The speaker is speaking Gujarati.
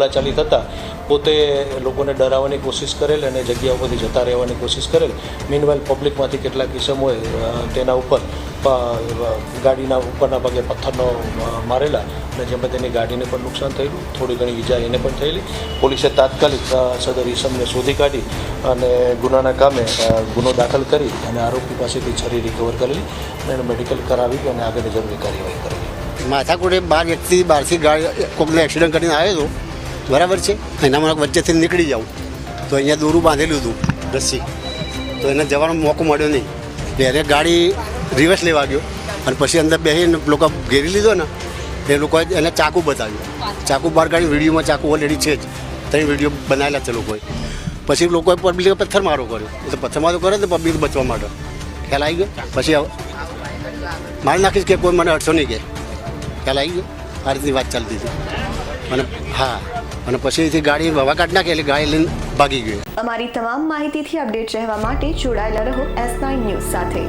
બોલાચાલી થતાં પોતે લોકોને ડરાવવાની કોશિશ કરેલ અને જગ્યા ઉપરથી જતા રહેવાની કોશિશ કરેલ. મીનવાઇલ પબ્લિકમાંથી કેટલાક કિસ્મોએ તેના ઉપર ગાડીના ઉપરના ભાગે પથ્થરનો મારેલા અને જેમાં તેની ગાડીને પણ નુકસાન થયેલું, થોડી ઘણી ઈજા એને પણ થયેલી. પોલીસે તાત્કાલિક સદર ઈસમને શોધી કાઢી અને ગુનાના કામે ગુનો દાખલ કરી અને આરોપી પાસેથી છરી રિકવર કરેલી અને મેડિકલ કરાવી અને આગળની જરૂરી કાર્યવાહી કરેલી. માથાકુટે બાર વ્યક્તિ બહારથી ગાડી, કોકને એક્સિડન્ટ કરીને આવ્યો હતો. બરાબર છે? એનામાં વચ્ચેથી નીકળી જાઉં. તો અહીંયા દોરું બાંધેલું હતું, રસ્સી. તો એને જવાનો મોકો મળ્યો નહીં. એને ગાડી રિવર્સ લેવા ગયો અને પછી અંદર બેસીને લોકો ઘેરી લીધો ને, એ લોકોએ એને ચાકુ બતાવ્યું. ચાકુ બહાર કાઢી, વિડીયોમાં ચાકુ ઓલરેડી છે જ. ત્રણ વીડિયો બનાવેલા છે લોકોએ. પછી લોકોએ પબ્લિકે પથ્થર મારો કર્યો. એટલે પથ્થર મારો કર્યો તો પબ્લિક બચવા માટે. ખ્યાલ આવી ગયો? પછી મારી નાખીશ કે કોઈ મને અડશો નહીં કે. ખ્યાલ આવી ગયો? આ રીતની વાત ચાલતી હતી. અને હા. અને પછી એથી ગાડી હવા કાઢ નાખી એટલે ગાડી લઈને ભાગી ગઈ અમારી તમામ માહિતીથી અપડેટ રહેવા માટે જોડાયેલા રહો એસ નાઇન ન્યૂઝ સાથે.